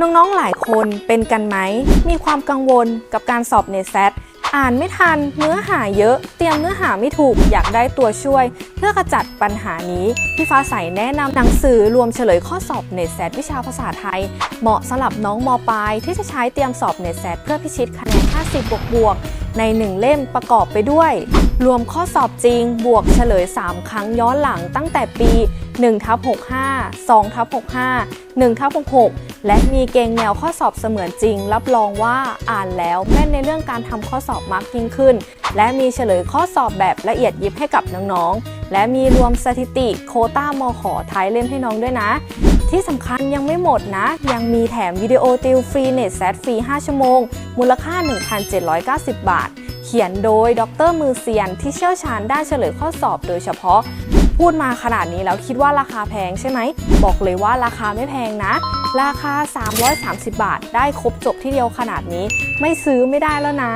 น้องๆ หลายคนเป็นกันไหม มีความกังวลกับการสอบเนแซตอ่านไม่ทันเนื้อหาเยอะ เตรียมเนื้อหาไม่ถูกอยากได้ตัวช่วย เพื่อกระจัดปัญหานี้ พี่ฟ้าใสแนะนำหนังสือรวมเฉลยข้อสอบเนแซตวิชาภาษาไทย เหมาะสำหรับน้องมปลายที่จะใช้เตรียมสอบเนแซตเพื่อพิชิตคะแนน 50 บวกบวกใน 1 เล่มประกอบไปด้วย รวมข้อสอบจริงบวกเฉลย 3 ครั้งย้อนหลังตั้งแต่ปี 1ทับ65 2ทับ65 1ทับ66 และมีเกณฑ์แนวข้อสอบเสมือนจริง รับรองว่าอ่านแล้วแม่นในเรื่องการทำข้อสอบมากยิ่งขึ้น และมีเฉลยข้อสอบแบบละเอียดยิบให้กับน้องๆ และมีรวมสถิติโคต้ามอขอท้ายเล่มให้น้องด้วยนะ ที่สำคัญยังไม่หมดนะ ยังมีแถมวิดีโอติวฟรีเน็ตแซดฟรี 5 ชั่วโมง มูลค่า 1,790 บาท เขียนโดยดรมือเซียน ที่เชี่ยวชาญด้านเฉลยข้อสอบโดยเฉพาะ พูดมาขนาดนี้แล้วคิดว่าราคาแพงใช่ไหม บอกเลยว่าราคาไม่แพงนะ ราคา 330 บาท ได้ครบจบที่เดียวขนาดนี้ ไม่ซื้อไม่ได้แล้วนะ